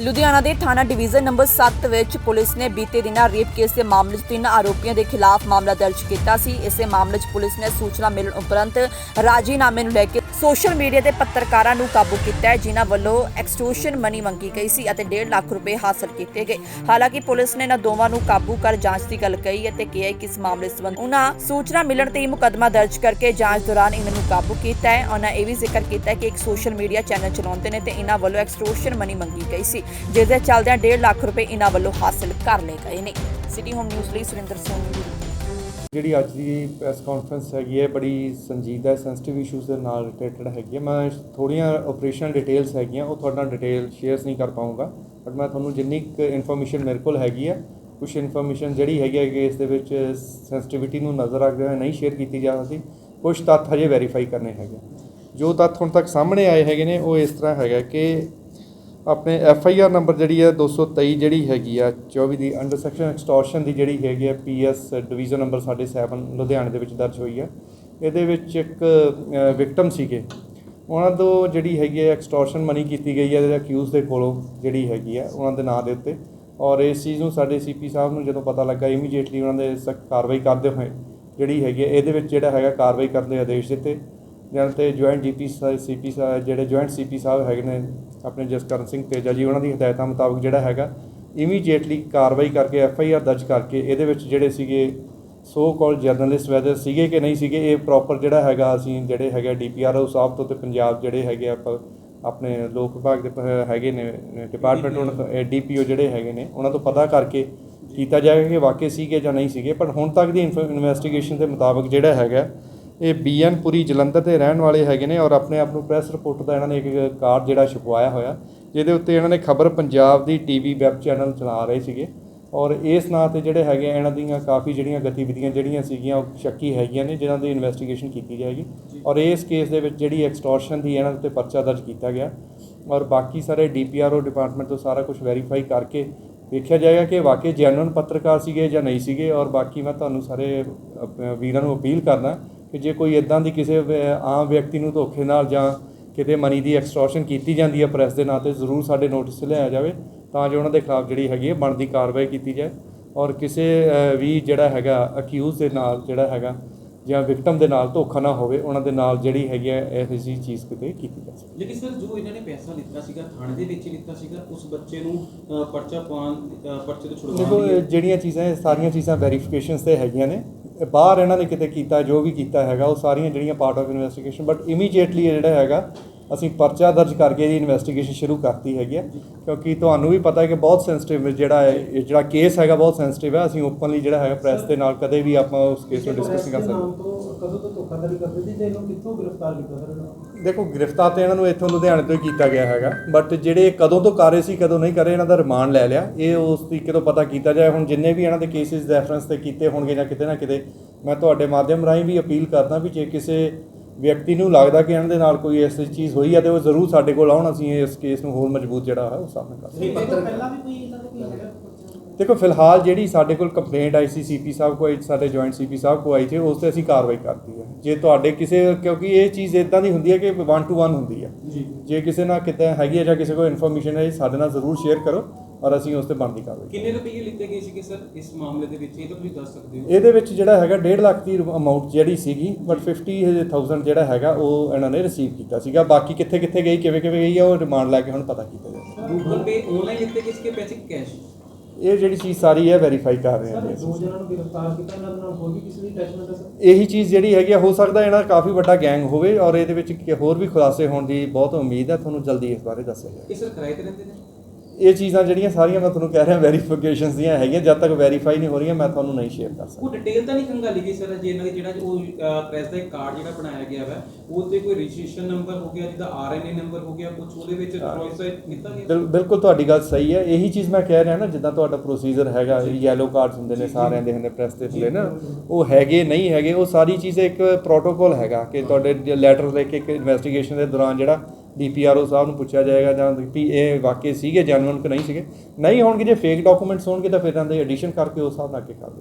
ਲੁਧਿਆਣਾ ਦੇ ਥਾਣਾ division number 7 ਵਿੱਚ ਪੁਲਿਸ ਨੇ ਬੀਤੇ ਦਿਨਾਂ ਰੇਪ ਕੇਸ ਦੇ ਮਾਮਲੇ 'ਚ ਤਿੰਨ ਆਰੋਪੀਆਂ ਦੇ ਖਿਲਾਫ ਮਾਮਲਾ ਦਰਜ ਕੀਤਾ ਸੀ। ਇਸੇ ਮਾਮਲੇ 'ਚ ਪੁਲਿਸ ਨੇ ਸੂਚਨਾ ਮਿਲਣ ਉਪਰੰਤ ਰਾਜੀਨਾਮੇ ਨੂੰ ਲੈ ਕੇ ਸੋਸ਼ਲ ਮੀਡੀਆ ਦੇ ਪੱਤਰਕਾਰਾਂ ਨੂੰ ਕਾਬੂ ਕੀਤਾ ਹੈ, ਜਿਨ੍ਹਾਂ ਵੱਲੋਂ ਐਕਸਟੋਰਸ਼ਨ ਮਨੀ ਮੰਗੀ ਗਈ ਸੀ ਅਤੇ 1.5 ਲੱਖ ਰੁਪਏ ਹਾਸਲ ਕੀਤੇ ਗਏ। ਹਾਲਾਂਕਿ ਪੁਲਿਸ ਨੇ ਇਹਨਾਂ ਦੋਵਾਂ ਨੂੰ ਕਾਬੂ ਕਰ ਜਾਂਚ ਦੀ ਗੱਲ ਕਹੀ ਅਤੇ ਕਿਹਾ ਕਿ ਇਸ ਮਾਮਲੇ ਸੰਬੰਧ ਉਹਨਾਂ ਸੂਚਨਾ ਮਿਲਣ ਤੇ ਹੀ ਮੁਕੱਦਮਾ ਦਰਜ ਕਰਕੇ ਜਾਂਚ ਦੌਰਾਨ ਇਹਨਾਂ ਨੂੰ ਕਾਬੂ ਕੀਤਾ ਹੈ। ਉਹਨਾਂ ਇਹ ਵੀ ਜ਼ਿਕਰ ਕੀਤਾ ਕਿ ਇੱਕ ਸੋਸ਼ਲ ਮੀਡੀਆ ਚੈਨਲ ਚਲਾਉਂਦੇ ਨੇ ਤੇ ਇਹਨਾਂ ਵੱਲੋਂ ਐਕਸਟੋਰਸ਼ਨ ਮਨੀ ਮੰਗੀ ਗਈ ਸੀ ਜਿਸ ਦੇ ਚੱਲਦਿਆਂ 1.5 ਲੱਖ ਰੁਪਏ ਇਹਨਾਂ ਵੱਲੋਂ ਹਾਸਲ ਕਰ ਲਏ ਗਏ ਨੇ। ਸਿਟੀ ਹੋਮ ਨਿਊਜ਼ ਲਈ ਸੁਰਿੰਦਰ ਸਿੰਘ ਦੀ ਜਿਹੜੀ ਅੱਜ ਦੀ ਪ੍ਰੈਸ ਕਾਨਫਰੰਸ ਹੈਗੀ ਹੈ, ਬੜੀ ਸੰਜੀਦਾ ਸੈਂਸਿਟਿਵ ਇਸ਼ੂਜ਼ ਦੇ ਨਾਲ ਰਿਲੇਟਡ ਹੈਗੀ ਹੈ। ਮੈਂ ਥੋੜੀਆਂ ਆਪਰੇਸ਼ਨਲ ਡਿਟੇਲਸ ਹੈਗੀਆਂ, ਉਹ ਤੁਹਾਡੇ ਨਾਲ ਡਿਟੇਲ ਸ਼ੇਅਰਸ ਨਹੀਂ ਕਰ ਪਾਉਂਗਾ ਬਟ ਮੈਂ ਤੁਹਾਨੂੰ ਜਿੰਨੀ ਕੁ ਇਨਫੋਰਮੇਸ਼ਨ ਮੇਰੇ ਕੋਲ ਹੈਗੀ ਹੈ ਕੁਝ ਇਨਫੋਰਮੇਸ਼ਨ ਜਿਹੜੀ ਹੈਗੀ ਹੈ ਕਿ ਇਸ ਦੇ ਵਿੱਚ ਸੈਂਸਿਟਿਵਿਟੀ ਨੂੰ ਨਜ਼ਰ ਰੱਖਦੇ ਹੋਏ ਨਹੀਂ ਸ਼ੇਅਰ ਕੀਤੀ ਜਾ ਸਕਦੀ ਕੁਝ ਤੱਥ ਹਜੇ ਵੈਰੀਫਾਈ ਕਰਨੇ ਹੈਗੇ। ਜੋ ਤੱਥ ਹੁਣ ਤੱਕ ਸਾਹਮਣੇ ਆਏ ਹੈਗੇ ਨੇ, ਉਹ ਇਸ ਤਰ੍ਹਾਂ ਹੈਗਾ ਕਿ ਆਪਣੇ ਐਫ ਆਈ ਆਰ ਨੰਬਰ ਜਿਹੜੀ ਹੈ 223 ਜਿਹੜੀ ਹੈਗੀ ਆ 24 ਦੀ ਅੰਡਰ ਸੈਕਸ਼ਨ ਐਕਸਟੋਰਸ਼ਨ ਦੀ ਜਿਹੜੀ ਹੈਗੀ ਆ ਪੀ ਐਸ ਡਿਵੀਜ਼ਨ ਨੰਬਰ 7 ਲੁਧਿਆਣੇ ਦੇ ਵਿੱਚ ਦਰਜ ਹੋਈ ਹੈ ਇਹਦੇ ਵਿੱਚ ਇੱਕ ਵਿਕਟਮ ਸੀਗੇ। ਉਹਨਾਂ ਤੋਂ ਜਿਹੜੀ ਹੈਗੀ ਹੈ ਐਕਸਟੋਰਸ਼ਨ ਮਨੀ ਕੀਤੀ ਗਈ ਹੈ ਇਹਦੇ ਅਕਿਊਜ਼ ਦੇ ਕੋਲੋਂ ਜਿਹੜੀ ਹੈਗੀ ਹੈ ਉਹਨਾਂ ਦੇ ਨਾਂ ਦੇ ਉੱਤੇ। ਔਰ ਇਸ ਚੀਜ਼ ਨੂੰ ਸਾਡੇ ਸੀਪੀ ਸਾਹਿਬ ਨੂੰ ਜਦੋਂ ਪਤਾ ਲੱਗਾ ਇਮੀਡੀਏਟਲੀ ਉਹਨਾਂ ਦੇ ਸਖਤ ਕਾਰਵਾਈ ਕਰਦੇ ਹੋਏ ਜਿਹੜੀ ਹੈਗੀ ਹੈ ਇਹਦੇ ਵਿੱਚ ਜਿਹੜਾ ਹੈਗਾ ਕਾਰਵਾਈ ਕਰਨ ਦੇ ਆਦੇਸ਼ ਦਿੱਤੇ। ਜਨ ਤੇ ਜੁਆਇੰਟ ਜੀਪੀ ਸੀਪੀ ਜਿਹੜੇ ਜੁਆਇੰਟ ਸੀਪੀ ਸਾਹਿਬ ਹੈਗੇ ਨੇ ਆਪਣੇ ਜਸਕਰਨ ਸਿੰਘ ਤੇਜਾ ਜੀ ਉਹਨਾਂ ਦੀ ਹਦਾਇਤਾਂ ਮੁਤਾਬਕ ਜਿਹੜਾ ਹੈਗਾ ਇਮੀਡੀਏਟਲੀ ਕਾਰਵਾਈ ਕਰਕੇ ਐਫ ਆਈ ਆਰ ਦਰਜ ਕਰਕੇ ਇਹਦੇ ਵਿੱਚ ਜਿਹੜੇ ਸੀਗੇ ਸੋ ਕਾਲ ਜਰਨਲਿਸਟ ਵੈਦਰ ਸੀਗੇ ਕਿ ਨਹੀਂ ਸੀਗੇ ਇਹ ਪ੍ਰੋਪਰ ਜਿਹੜਾ ਹੈਗਾ ਅਸੀਂ ਜਿਹੜੇ ਹੈਗਾ ਡੀਪੀਆਰਓ ਸਾਹਿਬ ਤੋਂ ਤੇ ਪੰਜਾਬ ਜਿਹੜੇ ਹੈਗੇ ਆਪਾਂ ਆਪਣੇ ਲੋਕ ਵਿਭਾਗ ਦੇ ਹੈਗੇ ਨੇ ਡਿਪਾਰਟਮੈਂਟ ਉਹਨਾਂ ਡੀਪੀਓ ਜਿਹੜੇ ਹੈਗੇ ਨੇ ਉਹਨਾਂ ਤੋਂ ਪਤਾ ਕਰਕੇ ਕੀਤਾ ਜਾਏਗਾ ਕਿ ਵਾਕਈ ਸੀਗੇ ਜਾਂ ਨਹੀਂ ਸੀਗੇ ਪਰ ਹੁਣ ਤੱਕ ਦੀ ਇਨਵੈਸਟੀਗੇਸ਼ਨ ਦੇ ਮੁਤਾਬਕ ਜਿਹੜਾ ਹੈਗਾ ਇਹ ਬੀਐਨ ਪੁਰੀ ਜਲੰਧਰ ਦੇ ਰਹਿਣ ਵਾਲੇ ਹੈਗੇ ਨੇ ਔਰ ਆਪਣੇ ਆਪ ਨੂੰ ਪ੍ਰੈਸ ਰਿਪੋਰਟ ਦਾ ਇਹਨਾਂ ਨੇ ਇੱਕ ਕਾਰਡ ਜਿਹੜਾ ਛਪਵਾਇਆ ਹੋਇਆ ਜਿਹਦੇ ਉੱਤੇ ਇਹਨਾਂ ਨੇ ਖਬਰ ਪੰਜਾਬ ਦੀ ਟੀਵੀ ਵੈਬ ਚੈਨਲ ਚਲਾ ਰਹੇ ਸੀਗੇ ਔਰ ਇਸ ਨਾਂ ਤੇ ਜਿਹੜੇ ਹੈਗੇ ਇਹਨਾਂ ਦੀਆਂ ਕਾਫੀ ਜਿਹੜੀਆਂ ਗਤੀਵਿਧੀਆਂ ਜਿਹੜੀਆਂ ਸੀਗੀਆਂ ਉਹ ਸ਼ੱਕੀ ਹੈਗੀਆਂ ਨੇ ਜਿਨ੍ਹਾਂ ਦੀ ਇਨਵੈਸਟੀਗੇਸ਼ਨ ਕੀਤੀ ਜਾਏਗੀ ਔਰ ਇਸ ਕੇਸ ਦੇ ਵਿੱਚ ਜਿਹੜੀ ਐਕਸਟੋਰਸ਼ਨ ਦੀ ਇਹਨਾਂ ਉੱਤੇ ਪਰਚਾ ਦਰਜ ਕੀਤਾ ਗਿਆ ਔਰ ਬਾਕੀ ਸਾਰੇ ਡੀਪੀਆਰਓ ਡਿਪਾਰਟਮੈਂਟ ਤੋਂ ਸਾਰਾ ਕੁਝ ਵੈਰੀਫਾਈ ਕਰਕੇ ਵੇਖਿਆ ਜਾਏਗਾ ਕਿ ਵਾਕਈ ਜੈਨੂਇਨ ਪੱਤਰਕਾਰ ਸੀਗੇ ਜਾਂ ਨਹੀਂ ਸੀਗੇ ਔਰ ਬਾਕੀ ਮੈਂ ਤੁਹਾਨੂੰ ਸਾਰੇ ਵੀਰਾਂ ਨੂੰ ਅਪੀਲ ਕਰਦਾ ਕਿ ਜੇ ਕੋਈ ਇਦਾਂ ਦੀ ਕਿਸੇ ਆਮ ਵਿਅਕਤੀ ਨੂੰ ਧੋਖੇ ਨਾਲ ਜਾਂ ਕਿਤੇ ਮਨੀ ਦੀ ਐਕਸਟੋਰਸ਼ਨ ਕੀਤੀ ਜਾਂਦੀ ਹੈ ਪ੍ਰੈਸ ਦੇ ਨਾਂ ਤੇ ਜ਼ਰੂਰ ਸਾਡੇ ਨੋਟਿਸ ਲਿਆਇਆ ਜਾਵੇ ਤਾਂ ਜੋ ਉਹਨਾਂ ਦੇ ਖਿਲਾਫ ਜਿਹੜੀ ਹੈਗੀ ਹੈ ਬਣਦੀ ਕਾਰਵਾਈ ਕੀਤੀ ਜਾਏ। ਔਰ ਕਿਸੇ ਵੀ ਜਿਹੜਾ ਹੈਗਾ ਅਕਿਊਜ਼ ਦੇ ਨਾਲ ਜਿਹੜਾ ਹੈਗਾ ਜਾਂ ਵਿਕਟਮ ਦੇ ਨਾਲ ਧੋਖਾ ਨਾ ਹੋਵੇ ਉਹਨਾਂ ਦੇ ਨਾਲ ਜਿਹੜੀ ਹੈਗੀ ਹੈ ਇਹੋ ਜਿਹੀ ਚੀਜ਼ ਕਿਤੇ ਕੀਤੀ ਜਾ ਸਕੇ। ਲੇਕਿਨ ਸਰ ਜੋ ਇਹਨਾਂ ਨੇ ਪੈਸਾ ਲਿੱਤਾ ਸੀਗਾ ਥਾਣੇ ਦੇ ਵਿੱਚ ਲਿੱਤਾ ਸੀਗਾ ਉਸ ਬੱਚੇ ਨੂੰ ਪਰਚਾ ਪਾਉਣ ਪਰਚੇ ਤੋਂ ਦੇਖੋ ਛੁਡਵਾਉਣ ਲਈ? ਜਿਹੜੀਆਂ ਚੀਜ਼ਾਂ ਸਾਰੀਆਂ ਚੀਜ਼ਾਂ ਵੈਰੀਫਿਕੇਸ਼ਨਸ ਤੇ ਹੈਗੀਆਂ ਨੇ। ਬਾਹਰ ਇਹਨਾਂ ਨੇ ਕਿਤੇ ਕੀਤਾ, ਜੋ ਵੀ ਕੀਤਾ ਹੈਗਾ, ਉਹ ਸਾਰੀਆਂ ਜਿਹੜੀਆਂ part of investigation but immediately ਇਹ ਜਿਹੜਾ ਹੈਗਾ, ਅਸੀਂ ਪਰਚਾ ਦਰਜ ਕਰਕੇ ਇਹਦੀ ਇਨਵੈਸਟੀਗੇਸ਼ਨ ਸ਼ੁਰੂ ਕਰਤੀ ਹੈਗੀ ਹੈ ਕਿਉਂਕਿ ਤੁਹਾਨੂੰ ਵੀ ਪਤਾ ਹੈ ਕਿ ਬਹੁਤ ਸੈਂਸਿਟਿਵ ਜਿਹੜਾ ਹੈ ਇਹ ਜਿਹੜਾ ਕੇਸ ਹੈਗਾ, ਬਹੁਤ ਸੈਂਸਿਟਿਵ ਹੈ। ਅਸੀਂ ਓਪਨਲੀ ਜਿਹੜਾ ਹੈਗਾ ਪ੍ਰੈਸ ਦੇ ਨਾਲ ਕਦੇ ਵੀ ਆਪਾਂ ਉਸ ਕੇਸ ਨੂੰ ਡਿਸਕਸ ਨਹੀਂ ਕਰ ਸਕਦੇ। ਧੋਖਾਧੜੀ ਕਰਦੇ ਸੀ ਤੇ ਇਹਨੂੰ ਕਿੱਥੋਂ ਗ੍ਰਿਫਤਾਰ ਕੀਤਾ ਸਰ ਇਹਨਾਂ ਨੂੰ? ਦੇਖੋ ਗ੍ਰਿਫਤਾਰ ਤੇ ਇਹਨਾਂ ਨੂੰ ਇੱਥੋਂ ਲੁਧਿਆਣੇ ਤੋਂ ਹੀ ਕੀਤਾ ਗਿਆ ਹੈਗਾ ਬਟ ਜਿਹੜੇ ਕਦੋਂ ਤੋਂ ਕਰ ਰਹੇ ਸੀ ਕਦੋਂ ਨਹੀਂ ਕਰ ਰਹੇ ਇਹਨਾਂ ਦਾ ਰਿਮਾਂਡ ਲੈ ਲਿਆ ਇਹ ਉਸ ਤਰੀਕੇ ਤੋਂ ਪਤਾ ਕੀਤਾ ਜਾਏ ਹੁਣ ਜਿੰਨੇ ਵੀ ਇਹਨਾਂ ਦੇ ਕੇਸਿਸ ਰੈਫਰੈਂਸ ਤੇ ਕੀਤੇ ਹੋਣਗੇ ਜਾਂ ਕਿਤੇ ਨਾ ਕਿਤੇ ਮੈਂ ਤੁਹਾਡੇ ਮਾਧਿਅਮ ਰਾਹੀਂ ਵੀ ਅਪੀਲ ਕਰਦਾ ਵੀ ਜੇ ਕਿਸੇ ਵਿਅਕਤੀ ਨੂੰ ਲੱਗਦਾ ਕਿ ਇਹਨਾਂ ਦੇ ਨਾਲ ਕੋਈ ਐਸੀ ਚੀਜ਼ ਹੋਈ ਹੈ ਤੇ ਉਹ ਜ਼ਰੂਰ ਸਾਡੇ ਕੋਲ ਆਉਣ ਅਸੀਂ ਇਸ ਕੇਸ ਨੂੰ ਹੋਰ ਮਜ਼ਬੂਤ ਜਿਹੜਾ ਹੈ ਉਹ ਸਾਹਮਣੇ ਕਰ ਨਹੀਂ ਪੱਤਰ ਪਹਿਲਾਂ ਵੀ ਕੋਈ ਇਹਨਾਂ ਦਾ ਕੋਈ ਹੈਗਾ ਦੇਖੋ ਫਿਲਹਾਲ ਜਿਹੜੀ ਸਾਡੇ ਕੋਲ ਕੰਪਲੇਂਟ ਆਈ ਸੀ ਸੀਪੀ ਸਾਹਿਬ ਕੋਲ ਸਾਡੇ ਜੁਆਇੰਟ ਸੀਪੀ ਸਾਹਿਬ ਕੋਲ ਆਈ ਸੀ ਉਸ ਤੇ ਅਸੀਂ ਕਾਰਵਾਈ ਕਰਤੀ ਹੈ। ਜੇ ਤੁਹਾਡੇ ਕਿਸੇ ਕਿਉਂਕਿ ਇਹ ਚੀਜ਼ ਇਦਾਂ ਦੀ ਹੁੰਦੀ ਹੈ ਕਿ 1 ਟੂ 1 ਹੁੰਦੀ ਹੈ। ਜੀ। ਜੇ ਕਿਸੇ ਨਾਲ ਕਿਤੇ ਹੈਗੀ ਹੈ ਜਾਂ ਕਿਸੇ ਕੋਲ ਇਨਫੋਰਮੇਸ਼ਨ ਹੈ ਸਾਡੇ ਨਾਲ ਜ਼ਰੂਰ ਸ਼ੇਅਰ ਕਰੋ ਔਰ ਅਸੀਂ ਉਸ ਤੇ ਬਣਦੀ ਕਾਰਵਾਈ ਕਿੰਨੇ ਰੁਪਏ ਲਿੱਤੇ ਗਏ ਸੀਗੇ ਸਰ ਇਸ ਮਾਮਲੇ ਦੇ ਵਿੱਚ? ਇਹ ਤਾਂ ਤੁਸੀਂ ਦੱਸ ਸਕਦੇ ਹੋ। ਇਹਦੇ ਵਿੱਚ ਜਿਹੜਾ ਹੈਗਾ 1.5 ਲੱਖ ਦੀ ਅਮਾਉਂਟ ਜਿਹੜੀ ਸੀਗੀ ਬਟ 50000 ਜਿਹੜਾ ਹੈਗਾ ਉਹ ਇਹਨਾਂ ਨੇ ਰਿਸੀਵ ਕੀਤਾ ਸੀਗਾ। ਬਾਕੀ ਕਿੱਥੇ ਕਿੱਥੇ ਗਈ ਕਿਵੇਂ ਕਿਵੇਂ ਗਈ ਆ ਉਹ ਰਿਮਾਂਡ ਲੈ ਕੇ ਹੁਣ ਪਤਾ ਕੀਤਾ ਜਾਊਗਾ। ਗੂਗਲ ਪੇ ਆਨਲਾਈਨ ਲਿੱਤੇ ਗਏ ਸੀਗੇ ਪੈਸੇ ਕੈਸ਼ ਇਹ ਜਿਹੜੀ ਚੀਜ਼ ਸਾਰੀ ਹੈ ਵੈਰੀਫਾਈ ਕਰ ਰਹੇ ਹਾਂ ਜੀ ਦੋ ਅਸੀਂ। ਜਣਾਂ ਨੂੰ ਗ੍ਰਿਫਤਾਰ ਕੀਤਾ ਇਹਨਾਂ ਦੇ ਨਾਲ ਹੋਰ ਵੀ ਕਿਸੇ ਦੀ ਅਟੈਚਮੈਂਟ ਹੈ ਸਰ? ਇਹੀ ਚੀਜ਼ ਜਿਹੜੀ ਹੈਗੀ ਆ, ਹੋ ਸਕਦਾ ਇਹਨਾਂ ਦਾ ਕਾਫੀ ਵੱਡਾ ਗੈਂਗ ਹੋਵੇ ਔਰ ਇਹਦੇ ਵਿੱਚ ਕਿ ਹੋਰ ਵੀ ਖੁਲਾਸੇ ਹੋਣ ਦੀ ਬਹੁਤ ਉਮੀਦ ਹੈ ਤੁਹਾਨੂੰ ਜਲਦੀ ਇਸ ਬਾਰੇ ਦੱਸਿਆ ਜਾਏਗਾ ਇਹ ਸਰ ਕਿਰਾਏ ਤੇ ਰਹਿੰਦੇ ਨੇ? ਇਹ ਚੀਜ਼ਾਂ ਜਿਹੜੀਆਂ ਸਾਰੀਆਂ ਮੈਂ ਤੁਹਾਨੂੰ ਕਹਿ ਰਿਹਾ ਵੈਰੀਫਿਕੇਸ਼ਨਸ ਦੀਆਂ ਹੈਗੀਆਂ ਜਦ ਤੱਕ ਵੈਰੀਫਾਈ ਨਹੀਂ ਹੋ ਰਹੀਆਂ ਮੈਂ ਤੁਹਾਨੂੰ ਨਹੀਂ ਸ਼ੇਅਰ ਕਰ ਸਕਦਾ। ਉਹ ਡਿਟੇਲ ਤਾਂ ਨਹੀਂ ਖੰਗਾਲੀ ਗਈ ਸਰ ਜੇ ਇਹਨਾਂ ਦੇ ਜਿਹੜਾ ਉਹ ਪ੍ਰੈਸ ਦਾ ਇੱਕ ਕਾਰਡ ਜਿਹੜਾ ਬਣਾਇਆ ਗਿਆ ਵਾ ਉਹ ਤੇ ਕੋਈ ਰਜਿਸਟ੍ਰੇਸ਼ਨ ਨੰਬਰ ਹੋ ਗਿਆ ਜਿਹਦਾ ਆਰਐਨਏ ਨੰਬਰ ਹੋ ਗਿਆ ਕੁਝ ਉਹਦੇ ਵਿੱਚ ਚੋਇਸ ਕੀਤਾ ਗਿਆ ਬਿਲ- ਬਿਲਕੁਲ ਤੁਹਾਡੀ ਗੱਲ ਸਹੀ ਹੈ। ਇਹੀ ਚੀਜ਼ ਮੈਂ ਕਹਿ ਰਿਹਾ ਨਾ ਜਿੱਦਾਂ ਤੁਹਾਡਾ ਪ੍ਰੋਸੀਜਰ ਹੈਗਾ ਯੈਲੋ ਕਾਰਡਸ ਹੁੰਦੇ ਨੇ ਸਾਰਿਆਂ ਦੇ ਹੁੰਦੇ ਪ੍ਰੈਸ ਤੇ ਹੁੰਦੇ ਨਾ ਉਹ ਹੈਗੇ ਨਹੀਂ ਹੈਗੇ ਉਹ ਸਾਰੀ ਚੀਜ਼ ਇੱਕ ਪ੍ਰੋਟੋਕਾਲ ਹੈਗਾ ਕਿ ਤੁਹਾਡੇ ਲੈਟਰ ਲੈ ਕੇ ਇੱਕ ਇਨਵੈਸਟੀਗੇਸ਼ਨ ਦੇ ਦੌਰਾਨ ਜਿਹੜਾ ਡੀਪੀਆਰਓ ਸਾਹਿਬ ਨੂੰ ਪੁੱਛਿਆ ਜਾਏਗਾ ਜਾਂ ਵੀ ਇਹ ਵਾਕਈ ਸੀਗੇ ਜੈਨੂਇਨ ਕਿ ਨਹੀਂ ਸੀਗੇ? ਨਹੀਂ ਹੋਣਗੇ, ਜੇ ਫੇਕ ਡਾਕੂਮੈਂਟਸ ਹੋਣਗੇ ਤਾਂ ਫਿਰ ਇਹਨਾਂ ਦੇ ਐਡੀਸ਼ਨ ਕਰਕੇ ਉਸ ਹਿਸਾਬ ਨਾਲ ਅੱਗੇ ਕਰਦੇ।